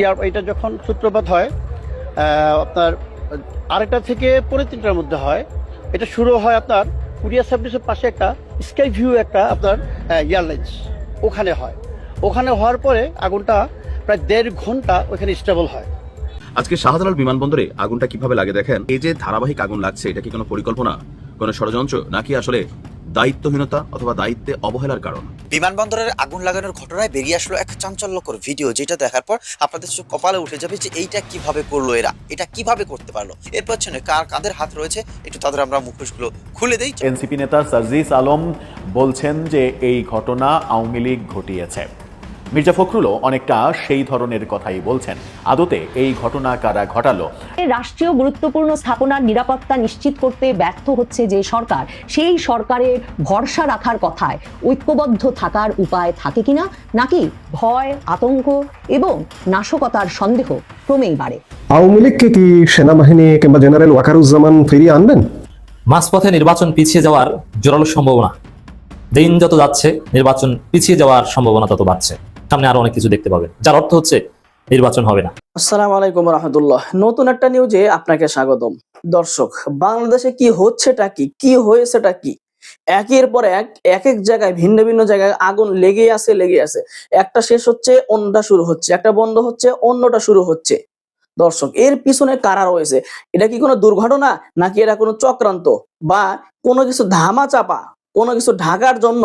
ইয়ার এটা যখন সূত্রপাত হয় আপনার আরেকটা থেকে পনেরো তিনটার মধ্যে হয়। এটা শুরু হয় আপনার কুরিয়া সার্ভিসের পাশে একটা স্কাই ভিউ একটা আপনার এয়ারলাইন্স ওখানে হয়। ওখানে হওয়ার পরে আগুনটা প্রায় দেড় ঘণ্টা ওখানে স্টেবল হয়। আজকে শাহজালাল বিমানবন্দরে আগুনটা কীভাবে লাগে দেখেন? এই যে ধারাবাহিক আগুন লাগছে, এটা কি কোনো পরিকল্পনা? কোনো ষড়যন্ত্র নাকি আসলে দায়িত্বহীনতা অথবা দায়িত্বে অবহেলার কারণ? বিমানবন্দরের আগুন লাগানোর ঘটনায় বেরিয়ে আসলো এক চাঞ্চল্যকর ভিডিও যেটা দেখার পর আপনাদের চোখ কপালে উঠে যাবে যে এইটা কীভাবে করল এরা এটা কীভাবে করতে পারল। এর পেছনে কার কাদের হাত রয়েছে একটু তাদের আমরা মুখোশগুলো খুলে দেই। এনসিপি নেতা সার্জিস আলম বলছেন যে এই ঘটনা আওয়ামী লীগ ঘটিয়েছে। মির্জা ফখরুলও অনেকটা সেই ধরনের কথাই বলছেন। আদতে এই ঘটনা কারা ঘটালো? রাষ্ট্রীয় গুরুত্বপূর্ণ স্থাপনার নিরাপত্তা নিশ্চিত করতে ব্যর্থ হচ্ছে যে সরকার সেই সরকারের ভরসা রাখার কথায় ঐক্যবদ্ধ থাকার উপায় থাকে কিনা নাকি ভয় আতঙ্ক এবং নাশকতার সন্দেহ ক্রমেই বাড়ে? আওয়ামী লীগকে কি সেনাবাহিনী কিংবা জেনারেল ওয়াকারুজ্জামান ফিরিয়ে আনবেন? মাঝপথে নির্বাচন পিছিয়ে যাওয়ার জোরালো সম্ভাবনা। দিন যত যাচ্ছে নির্বাচন পিছিয়ে যাওয়ার সম্ভাবনা তত বাড়ছে। সামনে আরও অনেক কিছু দেখতে পাবেন। যার অর্থ হচ্ছে নির্বাচন হবে না। আসসালামু আলাইকুম রহমতুল্লাহ। নতুন একটা নিউজে আপনাকে স্বাগতম। দর্শক, বাংলাদেশে কি হচ্ছেটা কি? কি হয়েছেটা কি? একের পর এক এক এক জায়গায়, ভিন্ন ভিন্ন জায়গায় আগুন লেগে আছে লেগে আছে। একটা শেষ হচ্ছে, অন্যটা শুরু হচ্ছে। একটা বন্ধ হচ্ছে, অন্যটা শুরু হচ্ছে। দর্শক, এর পিছনে কারা রয়েছে? এটা কি কোনো দুর্ঘটনা? নাকি এটা কোনো চক্রান্ত? বা কোনো কিছু ধামা চাপা কোনো কিছু ঢাকার জন্য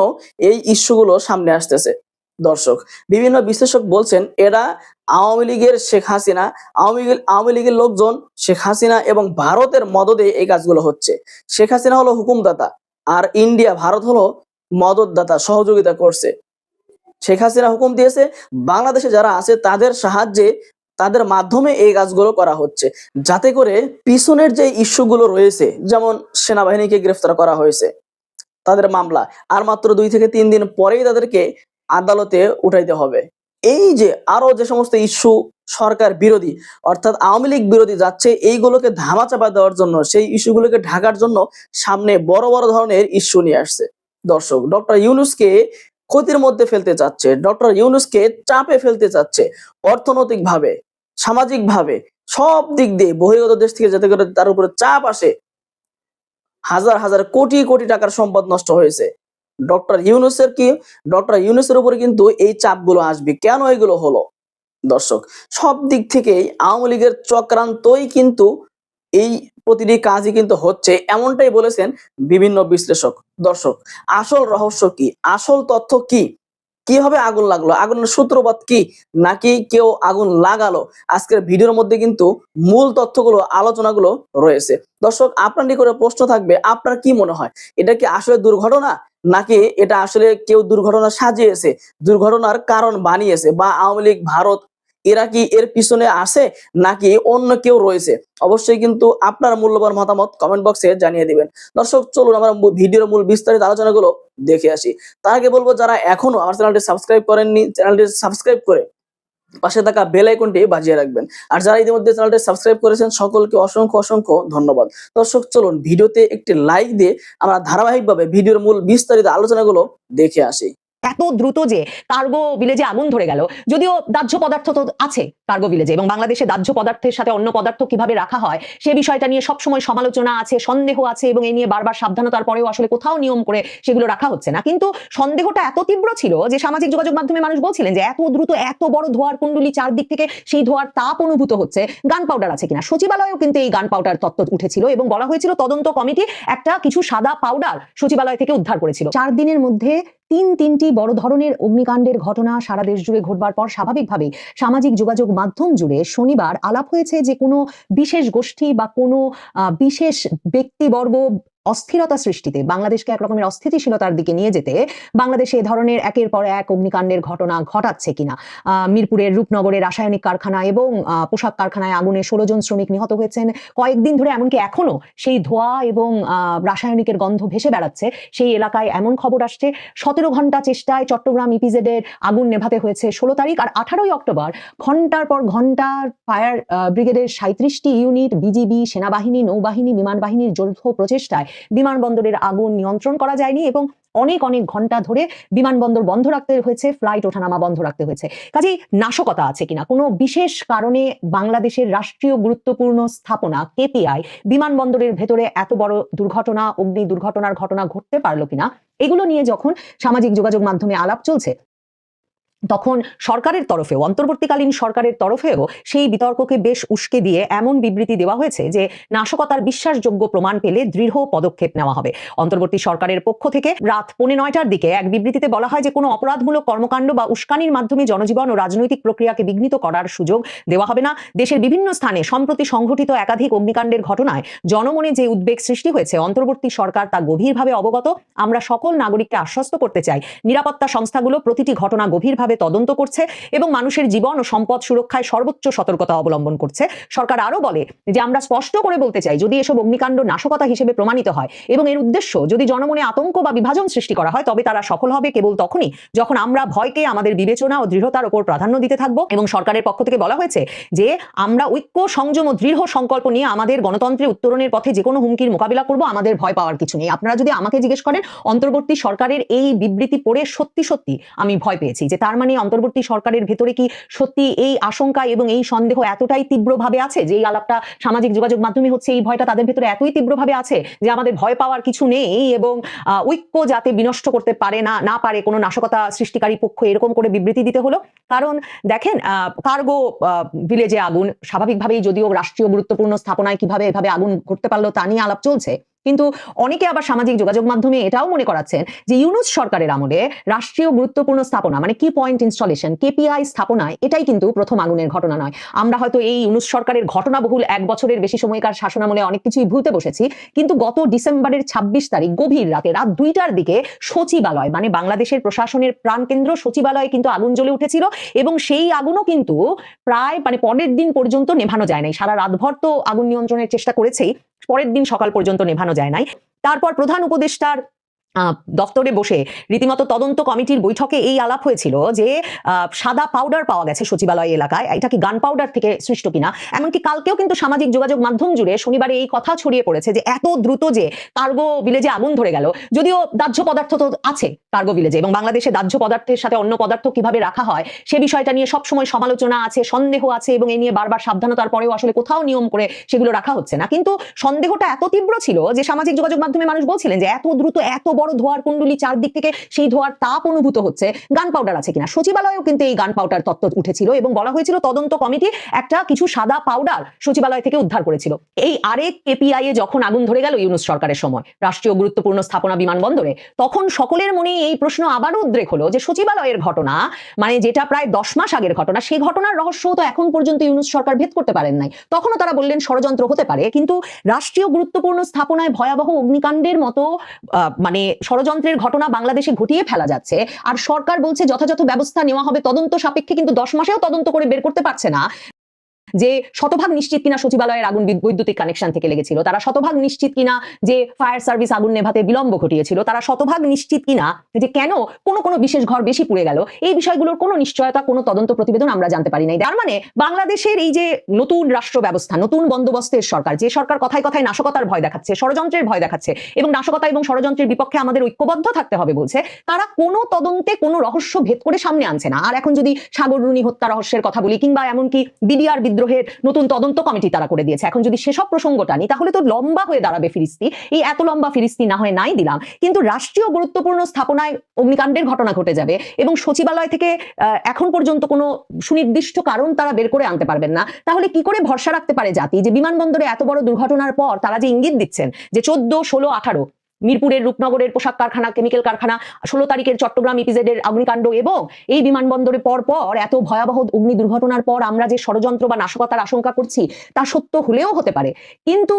এই ইস্যুগুলো সামনে আসতেছে? দর্শক। বিভিন্ন বিশ্লেষক বলছেন, এরা আওয়ামী লীগের শেখ হাসিনা, আওয়ামী আওয়ামী লীগের লোকজন শেখ হাসিনা এবং ভারতের মদদে এই কাজগুলো হচ্ছে। শেখ হাসিনা হলো হুকুমদাতা আর ইন্ডিয়া, ভারত হলো মদতদাতা, সহযোগিতা করছে। শেখ হাসিনা হুকুম দিয়েছে, বাংলাদেশে যারা আছে তাদের সাহায্যে, তাদের মাধ্যমে এই কাজগুলো করা হচ্ছে। যাতে করে পিছনের যে ইস্যুগুলো রয়েছে, যেমন সেনাবাহিনীকে গ্রেফতার করা হয়েছে, তাদের মামলা। আর মাত্র দুই থেকে তিন দিন পরেই তাদেরকে আদালতে উঠাইতে হবে। এই যে আরও যে সমস্ত ইস্যু সরকার বিরোধী, অর্থাৎ আওয়ামী লীগ বিরোধী যাচ্ছে, এইগুলোকে ধামাচাপা দেওয়ার জন্য, সেই ইস্যুগুলোকে ঢাকার জন্য সামনে বড় বড় ধরনের ইস্যু নিয়ে আসছে। দর্শক, ডক্টর ইউনুসকে ক্ষতির মধ্যে ফেলতে চাচ্ছে, ডক্টর ইউনুসকে চাপে ফেলতে চাচ্ছে অর্থনৈতিক ভাবে সামাজিক ভাবে সব দিক দিয়ে বহির্গত দেশ থেকে যাতে করে তার উপরে চাপ আসে, হাজার হাজার কোটি কোটি টাকার সম্পদ নষ্ট হয়েছে। ডক্টর ইউনুসের কি? ডক্টর ইউনুসের উপরে কিন্তু এই চাপগুলো আসবে। কেন এগুলো হলো? দর্শক, সব দিক থেকেই আওয়ামী লীগের চক্রান্তই কিন্তু এই প্রতিটি কাজই কিন্তু হচ্ছে। এমনটাই বলেছেন বিভিন্ন বিশ্লেষক। দর্শক, আসল রহস্য কি? আসল তথ্য কি? কীভাবে আগুন লাগল? আগুনের সূত্রপাত কি? নাকি কেউ আগুন লাগালো? আজকের ভিডিওর মধ্যে কিন্তু মূল তথ্যগুলো, আলোচনাগুলো রয়েছে। দর্শক, আপনার নিকটে প্রশ্ন থাকবে, আপনার কি মনে হয়? এটা কি আসলে দুর্ঘটনা? নাকি এটা আসলে কেউ দুর্ঘটনা সাজিয়েছে? দুর্ঘটনার কারণ বানিয়েছে বা আওয়ামী লীগ, ভারত, এরা কি এর পিছনে আছে নাকি অন্য কেউ রয়েছে? অবশ্যই কিন্তু আপনার মূল্যবান মতামত কমেন্ট বক্সে জানিয়ে দিবেন। দর্শক, চলুন আমরা ভিডিওর মূল বিস্তারিত আলোচনাগুলো দেখে আসি। তার আগে বলব, যারা এখনও আমার চ্যানেলটি সাবস্ক্রাইব করেননি, চ্যানেলটি সাবস্ক্রাইব করে পাশে থাকা বেল আইকনটি বাজিয়ে রাখবেন। আর যারা ইতিমধ্যে চ্যানেলটি সাবস্ক্রাইব করেছেন, সকলকে অসংখ্য অসংখ্য ধন্যবাদ। দর্শক, চলুন ভিডিওতে একটি লাইক দিয়ে আমরা ধারাবাহিকভাবে ভিডিওর মূল বিস্তারিত আলোচনাগুলো দেখে আসি। এত দ্রুত যে কার্গো ভিলেজে আগুন ধরে গেল। যদিও দাহ্য পদার্থ তো আছে কার্গো ভিলেজে এবং বাংলাদেশে দাহ্য পদার্থের সাথে অন্য পদার্থ কীভাবে রাখা হয় সে বিষয়টা নিয়ে সবসময় সমালোচনা আছে, সন্দেহ আছে এবং এই নিয়ে বারবার সাবধানতার পরেও আসলে কোথাও নিয়ম করে সেগুলো রাখা হচ্ছে না। কিন্তু সন্দেহটা এত তীব্র ছিল যে সামাজিক যোগাযোগ মাধ্যমে মানুষ বলছিলেন যে এত দ্রুত এত বড় ধোয়ার কুণ্ডলি চারদিক থেকে সেই ধোয়ার তাপ অনুভূত হচ্ছে গান পাউডার আছে কিনা? সচিবালয়েও কিন্তু এই গান পাউডার তত্ত্ব উঠেছিল এবং বলা হয়েছিল তদন্ত কমিটি একটা কিছু সাদা পাউডার সচিবালয় থেকে উদ্ধার করেছিল। চার দিনের মধ্যে তিন তিনটি বড় ধরনের অগ্নিকাণ্ডের ঘটনা সারা দেশ জুড়ে ঘটবার পর স্বাভাবিকভাবেই সামাজিক যোগাযোগ মাধ্যম জুড়ে শনিবার আলাপ হয়েছে যে কোনো বিশেষ গোষ্ঠী বা কোনো বিশেষ ব্যক্তিবর্গ অস্থিরতা সৃষ্টিতে, বাংলাদেশকে এক রকমের অস্থিতিশীলতার দিকে নিয়ে যেতে বাংলাদেশে এ ধরনের একের পর এক অগ্নিকাণ্ডের ঘটনা ঘটাচ্ছে কিনা? মিরপুরের রূপনগরের রাসায়নিক কারখানা এবং পোশাক কারখানায় আগুনে ষোলো জন শ্রমিক নিহত হয়েছেন। কয়েকদিন ধরে এমনকি এখনও সেই ধোঁয়া এবং রাসায়নিকের গন্ধ ভেসে বেড়াচ্ছে। সেই এলাকায় এমন খবর আসছে, সতেরো ঘণ্টা চেষ্টায় চট্টগ্রাম ইপিজেড এর আগুন নেভাতে হয়েছে ষোলো তারিখ আর আঠারোই অক্টোবর, ঘণ্টার পর ঘণ্টা ফায়ার ব্রিগেডের সাঁত্রিশটি ইউনিট, বিজিবি, সেনাবাহিনী, নৌবাহিনী, বিমান বাহিনীর যৌথ প্রচেষ্টায় বিমানবন্দরের আগুন নিয়ন্ত্রণ করা যায়নি এবং অনেক অনেক ঘণ্টা ধরে বিমানবন্দর বন্ধ রাখতে হয়েছে ফ্লাইট ওঠানামা বন্ধ রাখতে হয়েছে। কাজেই নাশকতা আছে কিনা? কোনো বিশেষ কারণে বাংলাদেশের রাষ্ট্রীয় গুরুত্বপূর্ণ স্থাপনা, কেপিআই, বিমানবন্দরের ভেতরে এত বড় দুর্ঘটনা, অগ্নি দুর্ঘটনার ঘটনা ঘটতে পারল কিনা? এগুলো নিয়ে যখন সামাজিক যোগাযোগ মাধ্যমে আলাপ চলছে তখন সরকারের তরফেও, অন্তর্বর্তীকালীন সরকারের তরফেও সেই বিতর্ককে বেশ উস্কে দিয়ে এমন বিবৃতি দেওয়া হয়েছে যে নাশকতার বিশ্বাসযোগ্য প্রমাণ পেলে দৃঢ় পদক্ষেপ নেওয়া হবে। অন্তর্বর্তী সরকারের পক্ষ থেকে রাত পৌনে নয়টার দিকে এক বিবৃতিতে বলা হয় যে কোনো অপরাধমূলক কর্মকাণ্ড বা উস্কানির মাধ্যমে জনজীবন ও রাজনৈতিক প্রক্রিয়াকে বিঘ্নিত করার সুযোগ দেওয়া হবে না। দেশের বিভিন্ন স্থানে সম্প্রতি সংঘটিত একাধিক অগ্নিকাণ্ডের ঘটনায় জনমনে যে উদ্বেগ সৃষ্টি হয়েছে, অন্তর্বর্তী সরকার তা গভীরভাবে অবগত। আমরা সকল নাগরিককে আশ্বস্ত করতে চাই। নিরাপত্তা সংস্থাগুলো প্রতিটি ঘটনা গভীরভাবে তদন্ত করছে এবং মানুষের জীবন ও সম্পদ সুরক্ষায় সর্বোচ্চ সতর্কতা অবলম্বন করছে। সরকার আরও বলে যে, আমরা স্পষ্ট করে বলতে চাই, যদি এসব অগ্নিকাণ্ড নাশকতা হিসেবে প্রমাণিত হয় এবং এর উদ্দেশ্য যদি জনমনে আতঙ্ক বা বিভাজন সৃষ্টি করা হয়, তবে তারা সফল হবে কেবল তখনই যখন আমরা ভয়কে আমাদের বিবেচনা ও দৃঢ়তার উপর প্রাধান্য দিতে থাকব। এবং সরকারের পক্ষ থেকে বলা হয়েছে যে, আমরা ঐক্য, সংযম ও দৃঢ় সংকল্প নিয়ে আমাদের গণতন্ত্রের উত্তরণের পথে যে কোনো হুমকির মোকাবিলা করব, আমাদের ভয় পাওয়ার কিছু নেই। আপনারা যদি আমাকে জিজ্ঞেস করেন, অন্তর্বর্তী সরকারের এই বিবৃতি পড়ে সত্যি সত্যি আমি ভয় পেয়েছি যে, তার মানে অন্তর্বর্তী সরকারের ভেতরে কি সত্যি এই আশঙ্কা এবং এই সন্দেহ এতটাই তীব্রভাবে আছে যে এই আলাপটা সামাজিক যোগাযোগ মাধ্যমে হচ্ছে এই ভয়টা তাদের ভেতরে এতই তীব্রভাবে আছে যে আমাদের ভয় পাওয়ার কিছু নেই এবং ঐক্য যাতে বিনষ্ট করতে পারে না না পারে কোনো নাশকতা সৃষ্টিকারী পক্ষ এরকম করে বিবৃতি দিতে হলো। কারণ দেখেন কার্গো ভিলেজে আগুন, স্বাভাবিকভাবেই যদিও রাষ্ট্রীয় গুরুত্বপূর্ণ স্থাপনায় কীভাবে এভাবে আগুন করতে পারল তা নিয়ে আলাপ চলছে কিন্তু অনেকে আবার সামাজিক যোগাযোগ মাধ্যমে এটাও মনে করাচ্ছেন যে ইউনুস সরকারের আমলে রাষ্ট্রীয় গুরুত্বপূর্ণ স্থাপনা মানে কি পয়েন্ট ইনস্টলেশন কেপিআই স্থাপনায় এটাই কিন্তু প্রথম আগুনের ঘটনা নয়। আমরা হয়তো এই ইউনুস সরকারের ঘটনাবহুল এক বছরের বেশি সময়কার শাসনামলে অনেক কিছুই ভুলতে বসেছি, কিন্তু গত ডিসেম্বরের ছাব্বিশ তারিখ গভীর রাতে রাত দুইটার দিকে সচিবালয় মানে বাংলাদেশের প্রশাসনের প্রাণকেন্দ্র সচিবালয়ে কিন্তু আগুন জ্বলে উঠেছিল এবং সেই আগুনও কিন্তু প্রায় মানে পরের দিন পর্যন্ত নেভানো যায় নাই। সারা রাতভর তো আগুন নিয়ন্ত্রণের চেষ্টা করেছেই। পরের দিন সকাল পর্যন্ত নেভানো যায় নাই। তারপর প্রধান উপদেষ্টার দপ্তরে বসে রীতিমতো তদন্ত কমিটির বৈঠকে এই আলাপ হয়েছিল যে সাদা পাউডার পাওয়া গেছে সচিবালয় এলাকায়। এটা কি গান পাউডার থেকে সৃষ্ট কিনা? এমনকি কালকেও কিন্তু সামাজিক যোগাযোগ মাধ্যম জুড়ে শনিবারে এই কথা ছড়িয়ে পড়েছে যে, এত দ্রুত যে কার্গো ভিলেজে আগুন ধরে গেল। যদিও দাহ্য পদার্থ তো আছে কার্গো ভিলেজে এবং বাংলাদেশে দাহ্য পদার্থের সাথে অন্য পদার্থ কীভাবে রাখা হয়, সে বিষয়টা নিয়ে সবসময় সমালোচনা আছে, সন্দেহ আছে এবং এ নিয়ে বারবার সাবধানতার পরেও আসলে কোথাও নিয়ম করে সেগুলো রাখা হচ্ছে না। কিন্তু সন্দেহটা এত তীব্র ছিল যে, সামাজিক যোগাযোগ মাধ্যমে মানুষ বলছিলেন যে, এত দ্রুত, এত বড় ধোয়ার কুণ্ডলি চারদিক থেকে সেই ধোয়ার তাপ অনুভূত হচ্ছে। গান পাউডার আছে কিনা? সচিবালয়েও কিন্তু এই গান পাউডার তত্ত্ব উঠেছিল এবং বলা হয়েছিল তদন্ত কমিটি একটা কিছু সাদা পাউডার সচিবালয় থেকে উদ্ধার করেছিল। এই আরেক কেপিআই এ যখন আগুন ধরে গেল ইউনুস সরকারের সময়, রাষ্ট্রীয় গুরুত্বপূর্ণ স্থাপনা বিমানবন্দরে, তখন সকলের মনে এই প্রশ্ন আবারও উদ্রেক হলো যে সচিবালয়ের ঘটনা মানে যেটা প্রায় দশ মাস আগের ঘটনা, সেই ঘটনার রহস্য তো এখন পর্যন্ত ইউনুস সরকার ভেদ করতে পারেন নাই। তখনও তারা বললেন ষড়যন্ত্র হতে পারে, কিন্তু রাষ্ট্রীয় গুরুত্বপূর্ণ স্থাপনায় ভয়াবহ অগ্নিকাণ্ডের মতো মানে ষড়যন্ত্রের ঘটনা বাংলাদেশে ঘটিয়ে ফেলা যাচ্ছে। আর সরকার বলছে যথাযথ ব্যবস্থা নেওয়া হবে। তদন্ত সাপেক্ষে কিন্তু দশ মাসেও তদন্ত করে বের করতে পারছে না। যে শতভাগ নিশ্চিত কিনা সচিবালয়ের আগুন বৈদ্যুতিক কানেকশন থেকে লেগেছিল, তারা শতভাগ নিশ্চিত কিনা যে ফায়ার সার্ভিস আগুন নেভাতে বিলম্ব ঘটিয়েছিল, তারা শতভাগ নিশ্চিত কিনা যে কেন কোনো কোনো বিশেষ ঘর বেশি পুড়ে গেল, এই বিষয়গুলোর কোনো নিশ্চয়তা, কোনো তদন্ত প্রতিবেদন আমরা জানতে পারি নাই। তার মানে বাংলাদেশের এই যে নতুন রাষ্ট্র ব্যবস্থা, নতুন বন্দোবস্তের সরকার, যে সরকার কথায় কথায় নাশকতার ভয় দেখাচ্ছে, ষড়যন্ত্রের ভয় দেখাচ্ছে এবং নাশকতা এবং ষড়যন্ত্রের বিপক্ষে আমাদের ঐক্যবদ্ধ থাকতে হবে বলছে, তারা কোনো তদন্তে কোনো রহস্য ভেদ করে সামনে আনছে না। আর এখন যদি সাগর রুনি হত্যা রহস্যের কথা বলি কিংবা এমনকি বিডিআর বিদ্রোহের নতুন তদন্ত কমিটি তারা করে দিয়েছে। এখন যদি সেসব প্রসঙ্গটা নিই, তাহলে তো লম্বা হয়ে দাঁড়াবে ফিরিস্তি। এই এত লম্বা ফিরিস্তি না হয় নাই দিলাম। কিন্তু রাষ্ট্রীয় গুরুত্বপূর্ণ স্থাপনায় অগ্নিকাণ্ডের ঘটনা ঘটে যাবে এবং সচিবালয় থেকে এখন পর্যন্ত কোনো সুনির্দিষ্ট কারণ তারা বের করে আনতে পারবেন না। তাহলে কি করে ভরসা রাখতে পারে জাতি? যে বিমানবন্দরে এত বড় দুর্ঘটনার পর তারা যে ইঙ্গিত দিচ্ছেন যে চোদ্দ, ষোলো, আঠারো মিরপুরের রূপনগরের পোশাক কারখানা কেমিক্যাল কারখানা, ষোলো তারিখের চট্টগ্রাম ইপিজেড এর অগ্নিকাণ্ড এবং এই বিমানবন্দরে পর পর এত ভয়াবহ অগ্নি দুর্ঘটনার পর আমরা যে ষড়যন্ত্র বা নাশকতার আশঙ্কা করছি, তা সত্য হলেও হতে পারে। কিন্তু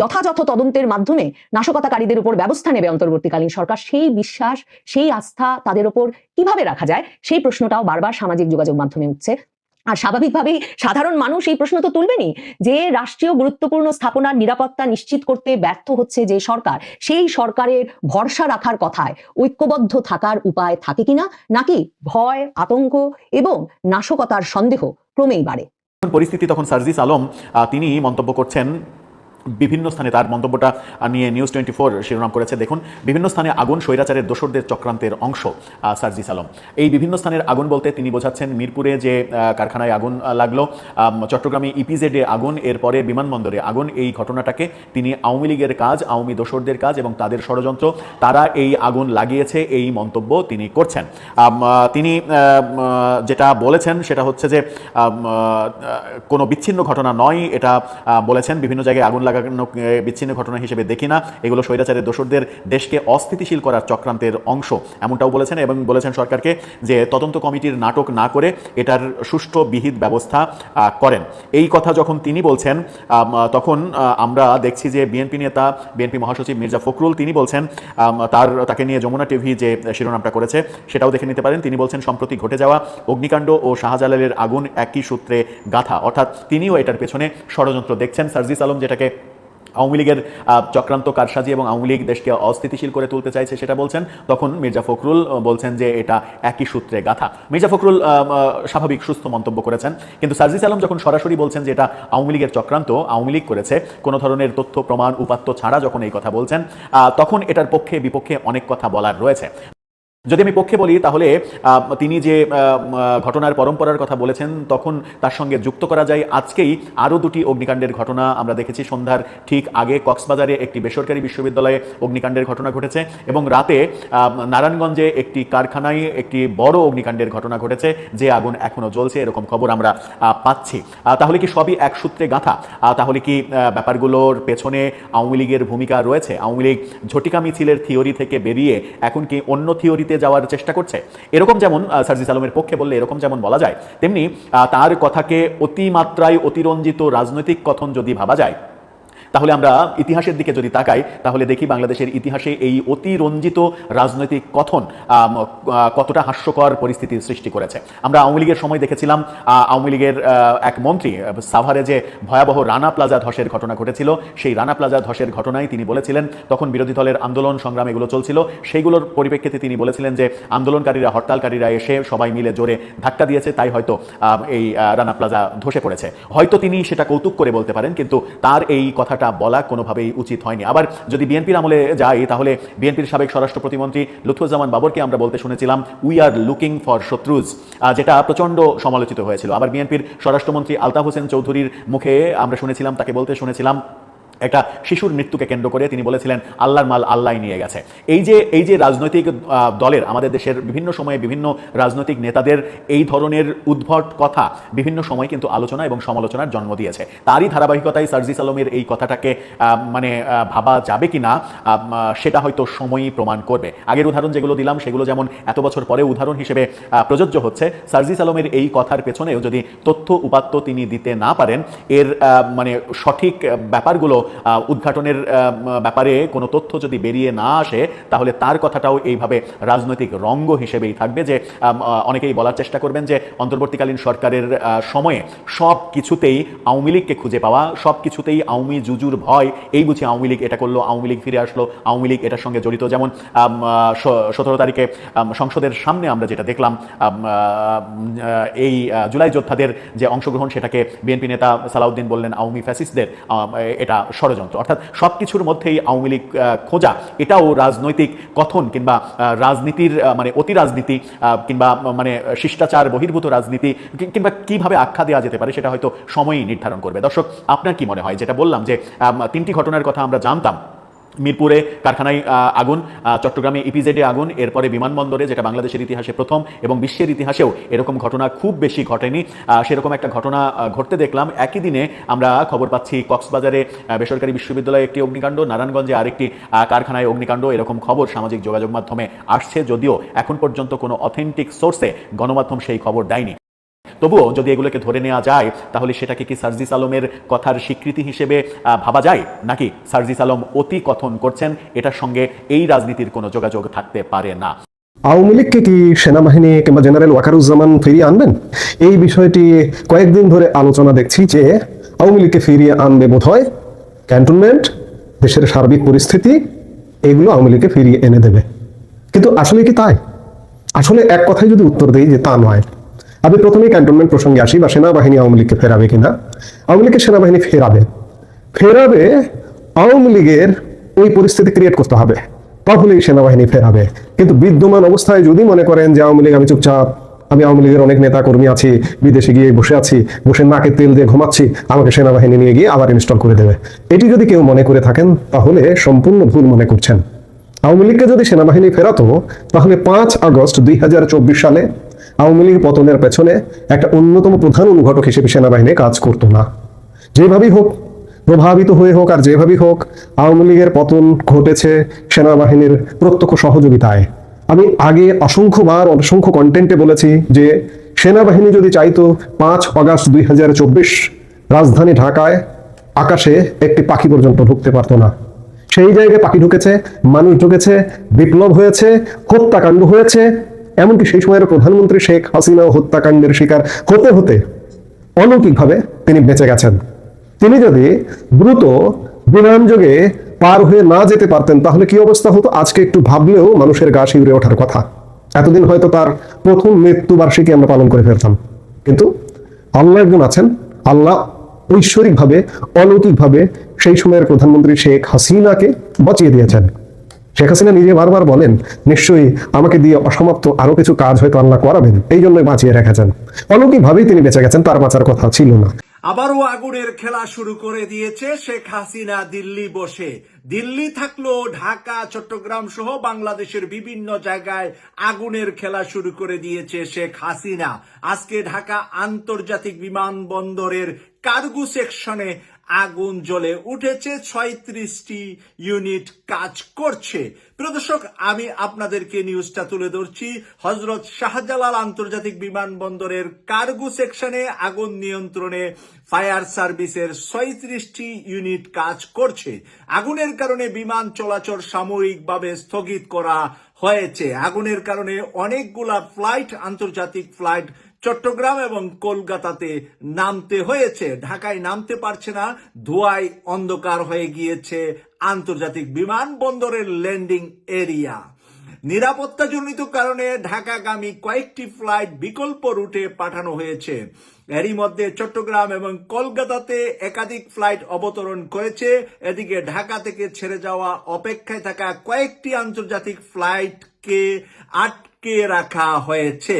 যথাযথ তদন্তের মাধ্যমে নাশকতাকারীদের উপর ব্যবস্থা নেবে অন্তর্বর্তীকালীন সরকার। সেই বিশ্বাস, সেই আস্থা তাদের উপর কীভাবে রাখা যায়, সেই প্রশ্নটাও বারবার সামাজিক যোগাযোগ মাধ্যমে উঠছে। আর স্বাভাবিকভাবেই সাধারণ মানুষ এই প্রশ্ন তো তুলবেনই যে রাষ্ট্রীয় গুরুত্বপূর্ণ স্থাপনার নিরাপত্তা নিশ্চিত করতে ব্যর্থ হচ্ছে যে সরকার, সেই সরকারের ভরসা রাখার কথায় ঐক্যবদ্ধ থাকার উপায় থাকে কিনা, নাকি ভয়, আতঙ্ক এবং নাশকতার সন্দেহ ক্রমেই বাড়ে? পরিস্থিতি তখন সার্জিস আলম তিনি মন্তব্য করছেন বিভিন্ন স্থানে তার মন্তব্যটা নিয়ে নিউজ টোয়েন্টি ফোর শিরোনাম করেছে। দেখুন বিভিন্ন স্থানে আগুন স্বৈরাচারের দোসরদের চক্রান্তের অংশ আহ, সার্জিস আলম। এই বিভিন্ন স্থানের আগুন বলতে তিনি বোঝাচ্ছেন মিরপুরে যে কারখানায় আগুন লাগল চট্টগ্রামে ইপিজেডে আগুন এরপরে বিমানবন্দরে আগুন। এই ঘটনাটাকে তিনি আওয়ামী লীগের কাজ আওয়ামী দোসরদের কাজ এবং তাদের ষড়যন্ত্র তারা এই আগুন লাগিয়েছে এই মন্তব্য তিনি করছেন। তিনি যেটা বলেছেন সেটা হচ্ছে যে কোনো বিচ্ছিন্ন ঘটনা নয় এটা বলেছেন। বিভিন্ন জায়গায় আগুন লাগানো বিচ্ছিন্ন ঘটনা হিসেবে দেখি না। এগুলো স্বৈরাচারের দোসরদের দেশকে অস্থিতিশীল করার চক্রান্তের অংশ, এমনটাও বলেছেন এবং বলেছেন সরকারকে যে তদন্ত কমিটির নাটক না করে এটার সুষ্ঠু বিহিত ব্যবস্থা করেন। এই কথা যখন তিনি বলছেন তখন আমরা দেখছি যে বিএনপি নেতা, বিএনপি মহাসচিব মির্জা ফখরুল, তিনি বলছেন তার, তাকে নিয়ে যমুনা টিভি যে শিরোনামটা করেছে, সেটাও দেখে নিতে পারেন। তিনি বলছেন, সম্প্রতি ঘটে যাওয়া অগ্নিকাণ্ড ও শাহজালালের আগুন একই সূত্রে গাথা। অর্থাৎ তিনিও এটার পেছনে ষড়যন্ত্র দেখছেন। সার্জিস আলম যেটাকে আওয়ামী লীগের চক্রান্ত কারসাজি এবং আওয়ামী লীগ দেশকে অস্থিতিশীল করে তুলতে চাইছে সেটা বলছেন। তখন মির্জা ফখরুল বলছেন যে এটা একই সূত্রে গাথা। মির্জা ফখরুল স্বাভাবিক সুস্থ মন্তব্য করেছেন। কিন্তু সার্জিস আলম যখন সরাসরি বলছেন যে এটা আওয়ামী লীগের চক্রান্ত, আওয়ামী লীগ করেছে, কোনো ধরনের তথ্য, প্রমাণ, উপাত্ত ছাড়া যখন এই কথা বলছেন তখন এটার পক্ষে, বিপক্ষে অনেক কথা বলার রয়েছে। যদি আমি পক্ষে বলি, তাহলে তিনি যে ঘটনার পরম্পরার কথা বলেছেন, তখন তার সঙ্গে যুক্ত করা যায়। আজকেই আরও দুটি অগ্নিকাণ্ডের ঘটনা আমরা দেখেছি সন্ধ্যার ঠিক আগে কক্সবাজারে একটি বেসরকারি বিশ্ববিদ্যালয়ে অগ্নিকাণ্ডের ঘটনা ঘটেছে এবং রাতে নারায়ণগঞ্জে একটি কারখানায় একটি বড় অগ্নিকাণ্ডের ঘটনা ঘটেছে, যে আগুন এখনও জ্বলছে, এরকম খবর আমরা পাচ্ছি। তাহলে কি সবই এক সূত্রে গাঁথা? তাহলে কি ব্যাপারগুলোর পেছনে আওয়ামী লীগের ভূমিকা রয়েছে? আওয়ামী লীগ ঝটিকা মিছিলের থিওরি থেকে বেরিয়ে এখন কি অন্য থিওরিতে যাওয়ার চেষ্টা করছে। এরকম যেমন সার্জিস আলমের পক্ষে বললে এরকম যেমন বলা যায়, তেমনি তার কথাকে অতিমাত্রায় অতিরঞ্জিত রাজনৈতিক কথন যদি ভাবা যায় তাহলে আমরা ইতিহাসের দিকে যদি তাকাই, তাহলে দেখি বাংলাদেশের ইতিহাসে এই অতিরঞ্জিত রাজনৈতিক কথন কতটা হাস্যকর পরিস্থিতির সৃষ্টি করেছে। আমরা আওয়ামী লীগের সময় দেখেছিলাম আওয়ামী লীগের এক মন্ত্রী সাভারে যে ভয়াবহ রানা প্লাজা ধসের ঘটনা ঘটেছিল, সেই রানা প্লাজা ধসের ঘটনায় তিনি বলেছিলেন, তখন বিরোধী দলের আন্দোলন সংগ্রাম এগুলো চলছিল, সেইগুলোর পরিপ্রেক্ষিতে তিনি বলেছিলেন যে আন্দোলনকারীরা, হরতালকারীরা এসে সবাই মিলে জোরে ধাক্কা দিয়েছে, তাই হয়তো এই রানা প্লাজা ধসে পড়েছে। হয়তো তিনি সেটা কৌতুক করে বলতে পারেন, কিন্তু তার এই কথাটা বলা কোনোভাবেই উচিত হয়নি। আবার যদি বিএনপির আমলে যাই, তাহলে বিএনপির সাবেক স্বরাষ্ট্র প্রতিমন্ত্রী লুৎফুজ্জামান বাবরকে আমরা বলতে শুনেছিলাম উই আর লুকিং ফর শত্রুজ যেটা প্রচণ্ড সমালোচিত হয়েছিল। আবার বিএনপির স্বরাষ্ট্রমন্ত্রী আলতাফ হোসেন চৌধুরীর মুখে আমরা শুনেছিলাম, তাকে বলতে শুনেছিলাম একটা শিশুর মৃত্যুকে কেন্দ্র করে তিনি বলেছিলেন, আল্লাহর মাল আল্লাহ নিয়ে গেছে। এই যে এই যে রাজনৈতিক দলের, আমাদের দেশের বিভিন্ন সময়ে বিভিন্ন রাজনৈতিক নেতাদের এই ধরনের উদ্ভট কথা বিভিন্ন সময় কিন্তু আলোচনা এবং সমালোচনার জন্ম দিয়েছে। তারই ধারাবাহিকতায় সার্জিস আলমের এই কথাটাকে মানে ভাবা যাবে কি না সেটা হয়তো সময়ই প্রমাণ করবে। আগের উদাহরণ যেগুলো দিলাম, সেগুলো যেমন এত বছর পরে উদাহরণ হিসেবে প্রযোজ্য হচ্ছে, সার্জিস আলমের এই কথার পেছনেও যদি তথ্য উপাত্ত তিনি দিতে না পারেন, এর মানে সঠিক ব্যাপারগুলো উদ্ঘাটনের ব্যাপারে কোনো তথ্য যদি বেরিয়ে না আসে তাহলে তার কথাটাও এইভাবে রাজনৈতিক রঙ্গ হিসেবেই থাকবে যে অনেকেই বলার চেষ্টা করবেন যে অন্তর্বর্তীকালীন সরকারের সময়ে সব কিছুতেই আওয়ামী লীগকে খুঁজে পাওয়া সব কিছুতেই আওয়ামী জুজুর ভয় এই বুঝি আওয়ামী লীগ এটা করল আওয়ামী লীগ ফিরে আসলো আওয়ামী লীগ এটার সঙ্গে জড়িত। যেমন সতেরো তারিখে সংসদের সামনে আমরা যেটা দেখলাম এই জুলাই যোদ্ধাদের যে অংশগ্রহণ সেটাকে বিএনপি নেতা সালাউদ্দিন বললেন আওয়ামী ফ্যাসিস্টদের আম, এটা ষড়যন্ত্র। অর্থাৎ সব কিছুর মধ্যেই আওয়ামী লীগ খোঁজা। এটাও রাজনৈতিক কথন কিংবা রাজনীতির মানে অতি রাজনীতি কিংবা মানে শিষ্টাচার, বহির্ভূত রাজনীতি কিংবা কীভাবে আখ্যা দেওয়া যেতে পারে সেটা হয়তো সময়ই নির্ধারণ করবে। দর্শক, আপনার কি মনে হয়? যেটা বললাম যে তিনটি ঘটনার কথা আমরা জানতাম মিরপুরে কারখানায় আগুন চট্টগ্রামে ইপিজেডে আগুন, এরপরে বিমানবন্দরে, যেটা বাংলাদেশের ইতিহাসে প্রথম এবং বিশ্বের ইতিহাসেও এরকম ঘটনা খুব বেশি ঘটেনি। সেরকম একটা ঘটনা ঘটতে দেখলাম। একই দিনে আমরা খবর পাচ্ছি কক্সবাজারে বেসরকারি বিশ্ববিদ্যালয়ে একটি অগ্নিকাণ্ড, নারায়ণগঞ্জে আরেকটি কারখানায় অগ্নিকাণ্ড, এরকম খবর সামাজিক যোগাযোগ মাধ্যমে আসছে, যদিও এখন পর্যন্ত কোনো অথেন্টিক সোর্সে গণমাধ্যম সেই খবর দেয়নি। তবুও যদি এগুলোকে ধরে নেওয়া যায়, তাহলে সেটাকে কি সার্জিস আলমের কথার স্বীকৃতি হিসেবে ভাবা যায়? নাকি সার্জিস আলম অতি কথন করছেন, এটার সঙ্গে এই রাজনীতির কোনো যোগাযোগ থাকতে পারে না? আওয়ামী লীগকে কি সেনাবাহিনী কিংবা জেনারেল ওয়াকারুজ্জামান ফিরিয়ে আনবেন? এই বিষয়টি কয়েকদিন ধরে আলোচনা দেখছি যে আওয়ামী লীগকে ফিরিয়ে আনবে বোধ হয় ক্যান্টনমেন্ট, দেশের সার্বিক পরিস্থিতি, এগুলো আওয়ামী লীগকে ফিরিয়ে এনে দেবে। কিন্তু আসলে কি তাই? আসলে এক কথায় যদি উত্তর দেই যে তা নয়। আমি প্রথমেই ক্যান্টনমেন্ট প্রসঙ্গে আসি, বা সেনাবাহিনী আওয়ামী লীগকে ফেরাবে কিনা? আওয়ামী লীগকে সেনাবাহিনী ফেরাবে। ফেরাবে, আওয়ামী লীগের ওই পরিস্থিতি ক্রিয়েট করতে হবে। তাহলেই সেনাবাহিনী ফেরাবে। কিন্তু বিদ্যমান অবস্থায় যদি মনে করেন যে আওয়ামী লীগ, আমি চুপচাপ, আমি আওয়ামী লীগের অনেক নেতা কর্মী আছি, বিদেশে গিয়ে বসে আছি, বসে নাকে তেল দিয়ে ঘুমাচ্ছি, আমাকে সেনাবাহিনী নিয়ে গিয়ে আবার ইনস্টল করে দেবে। এটি যদি কেউ মনে করে থাকেন, তাহলে সম্পূর্ণ ভুল মনে করছেন। আওয়ামী লীগকে যদি সেনাবাহিনী ফেরাতো, তাহলে পাঁচ আগস্ট দুই হাজার চব্বিশ সালে আওয়ামী লীগ পতনের পেছনে একটা অন্যতম প্রধান অনুঘটক হিসেবে সেনাবাহিনী কাজ করতো না। যেভাবেই হোক, প্রভাবিত হয়ে হোক আর যেভাবেই হোক, আওয়ামী লীগের পতন ঘটেছে সেনাবাহিনীর প্রত্যক্ষ সহযোগিতায়। আমি আগে অসংখ্যবার অসংখ্য কন্টেন্টে বলেছি যে সেনাবাহিনী যদি চাইতো পাঁচ আগস্ট দুই হাজার চব্বিশ রাজধানী ঢাকায় আকাশে একটি পাখি পর্যন্ত ঢুকতে পারতো না। সেই জায়গায় পাখি ঢুকেছে, মানুষ ঢুকেছে, বিপ্লব হয়েছে, হত্যাকাণ্ড হয়েছে এমনকি সেই সময়ের প্রধানমন্ত্রী শেখ হাসিনাও হত্যাকাণ্ডের শিকার হতে হতে অলৌকিকভাবে তিনি বেঁচে গেছেন। তিনি যদি দ্রুত বিমান যোগে পার হয়ে না যেতে পারতেন, তাহলে কি অবস্থা হতো? আজকে একটু ভাবলেও মানুষের গা শিউরে ওঠার কথা। এতদিন হয়তো তার প্রথম মৃত্যুবার্ষিকী আমরা পালন করে ফেলতাম। কিন্তু আল্লাহ একজন আছেন। আল্লাহ ঐশ্বরিকভাবে, অলৌকিকভাবে সেই সময়ের প্রধানমন্ত্রী শেখ হাসিনাকে বাঁচিয়ে দিয়েছেন। শেখ হাসিনা নিজে বারবার বলেন, নিশ্চয়ই আমাকে দিয়ে অসমাপ্ত আরও কিছু কাজ হয়তো আল্লাহ করাবেন। এই জন্যই বাঁচিয়ে রেখেছেন। অলৌকিকভাবেই তিনি বেঁচে গেছেন, তার বাঁচার কথা ছিল না। আবারও আগুনের খেলা শুরু করে দিয়েছে শেখ হাসিনা দিল্লি বসে। দিল্লি থাকল ঢাকা, চট্টগ্রাম সহ বাংলাদেশের বিভিন্ন জায়গায় আগুনের খেলা শুরু করে দিয়েছে শেখ হাসিনা। আজকে ঢাকা আন্তর্জাতিক বিমানবন্দরের কার্গো সেকশনে আগুন জ্বলে উঠেছে, ছয়ত্রিশটি ইউনিট কাজ করছে। প্রিয় দর্শক, আমি আপনাদেরকে নিউজটা তুলে ধরছি। হজরত শাহজালাল আন্তর্জাতিক বিমানবন্দরের কার্গো সেকশনে আগুন নিয়ন্ত্রণে ফায়ার সার্ভিসের ছয়ত্রিশটি ইউনিট কাজ করছে। আগুনের কারণে বিমান চলাচল সাময়িকভাবে স্থগিত করা হয়েছে। আগুনের কারণে অনেকগুলা ফ্লাইট আন্তর্জাতিক ফ্লাইট চট্টগ্রাম এবং কলকাতাতে নামতে হয়েছে, ঢাকায় নামতে পারছে না, ধোয়ায় অন্ধকার হয়ে গিয়েছে আন্তর্জাতিক বিমানবন্দরের ল্যান্ডিং এরিয়া। নিরাপত্তাজনিত কারণে ঢাকাগামী কয়েকটি ফ্লাইট বিকল্প রুটে পাঠানো হয়েছে। এরই মধ্যে চট্টগ্রাম এবং কলকাতাতে একাধিক ফ্লাইট অবতরণ করেছে। এদিকে ঢাকা থেকে ছেড়ে যাওয়া অপেক্ষায় থাকা কয়েকটি আন্তর্জাতিক ফ্লাইটকে আটকে রাখা হয়েছে।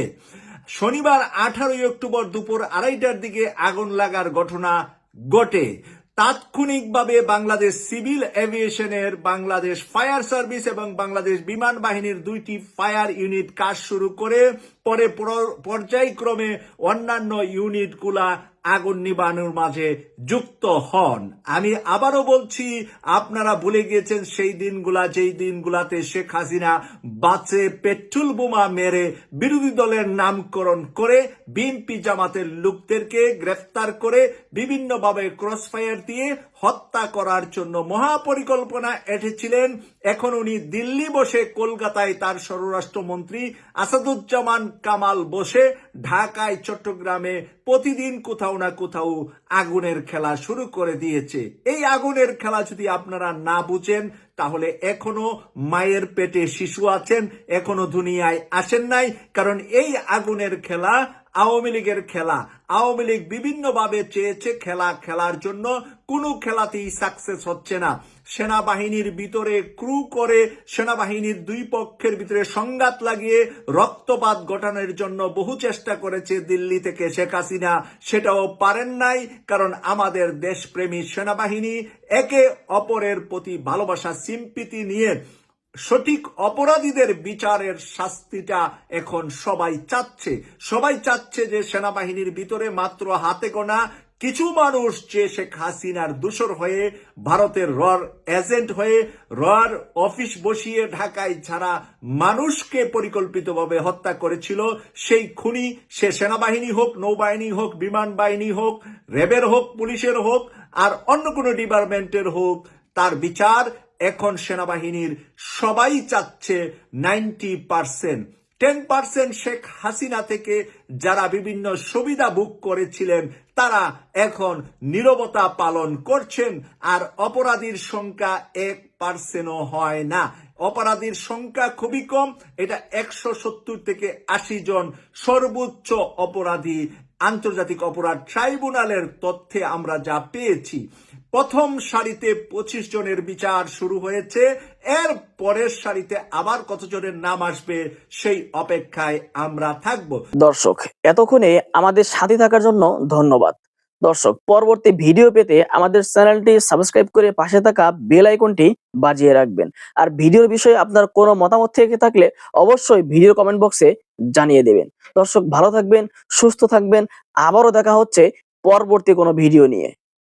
শনিবার আঠারোই অক্টোবর দুপুর আড়াইটার দিকে আগুন লাগার ঘটনা ঘটে। তাৎক্ষণিকভাবে বাংলাদেশ সিভিল এভিয়েশনের বাংলাদেশ ফায়ার সার্ভিস এবং বাংলাদেশ বিমান বাহিনীর দুইটি ফায়ার ইউনিট কাজ শুরু করে। পরে পর- পর্যায়ক্রমে অন্যান্য ইউনিটগুলা আগুন নিবানোর মাঝে যুক্ত হন। আমি আবারও বলছি, আপনারা ভুলে গিয়েছেন সেই দিনগুলা, যেই দিনগুলাতে শেখ হাসিনা বাঁচে, পেট্রোল বোমা মেরে বিরোধী দলের নামকরণ করে, বিএনপি জামাতের লোকদেরকে গ্রেফতার করে, বিভিন্নভাবে ক্রসফায়ার দিয়ে হত্যা করার জন্য মহাপরিকল্পনা এঁটেছিলেন। এখন উনি দিল্লি বসে, কলকাতায় তার স্বরাষ্ট্রমন্ত্রী আসাদুজ্জামান কামাল বসে, ঢাকায়, চট্টগ্রামে প্রতিদিন কোথাও না কোথাও আগুনের খেলা শুরু করে দিয়েছে। এই আগুনের খেলা যদি আপনারা না বুঝেন, তাহলে এখনও মায়ের পেটে শিশু আছেন, এখনও দুনিয়ায় আসেন নাই, কারণ এই আগুনের খেলা আওয়ামী লীগের খেলা। আওয়ামী লীগ বিভিন্নভাবে চেয়েছে খেলা খেলার জন্য। কোনো খেলাতেই সাকসেস হচ্ছে না। সেনাবাহিনীর ভিতরে ক্রু করে সেনাবাহিনীর দুই পক্ষের ভিতরে সংঘাত লাগিয়ে রক্তপাত ঘটানোর জন্য বহু চেষ্টা করেছে দিল্লি থেকে শেখ হাসিনা। সেটাও পারেন নাই, কারণ আমাদের দেশপ্রেমী সেনাবাহিনী একে অপরের প্রতি ভালোবাসা সিম্পিতি নিয়ে সঠিক অপরাধীদের বিচারের শাস্তিটা এখন সবাই চাচ্ছে। সবাই চাচ্ছে যে সেনাবাহিনীর ভিতরে মাত্র হাতে গোনা কিছু মানুষ যে শেখ হাসিনার দূষর হয়ে ভারতের রর এজেন্ট হয়ে রর অফিস বসিয়ে ঢাকায় ছাড়া মানুষকে পরিকল্পিতভাবে হত্যা করেছিল, সেই খুনি সে সেনাবাহিনী হোক, নৌবাহিনী হোক, বিমান বাহিনী হোক, র্যাবের হোক, পুলিশের হোক, আর অন্য কোনো ডিপার্টমেন্টের হোক, তার বিচার এখন সেনাবাহিনীর সবাই চাচ্ছে ninety percent. Ten percent Sheikh Hasina থেকে যারা বিভিন্ন সুবিধা বুক করেছিলেন, তারা এখন নীরবতা পালন করছেন আর অপরাধীর সংখ্যা এক পার্সেন্টও হয় না। অপরাধীর সংখ্যা খুবই কম, এটা একশো সত্তর থেকে আশি জন সর্বোচ্চ অপরাধী। আন্তর্জাতিক অপরাধ ট্রাইব্যুনালের তথ্যে আমরা যা পেয়েছি প্রথম সারিতে পঁচিশ জনের বিচার শুরু হয়েছে। এর পরের সারিতে আবার কতজনের নাম আসবে সেই অপেক্ষায় আমরা থাকব। দর্শক, এতক্ষণে আমাদের সাথে থাকার জন্য ধন্যবাদ। দর্শক, পরবর্তী ভিডিও পেতে আমাদের চ্যানেলটি সাবস্ক্রাইব করে পাশে থাকা বেল আইকনটি বাজিয়ে রাখবেন। আর ভিডিওর বিষয়ে আপনার কোনো মতামত থেকে থাকলে অবশ্যই ভিডিও কমেন্ট বক্সে জানিয়ে দেবেন। দর্শক, ভালো থাকবেন, সুস্থ থাকবেন। আবারও দেখা হচ্ছে পরবর্তী কোনো ভিডিও নিয়ে।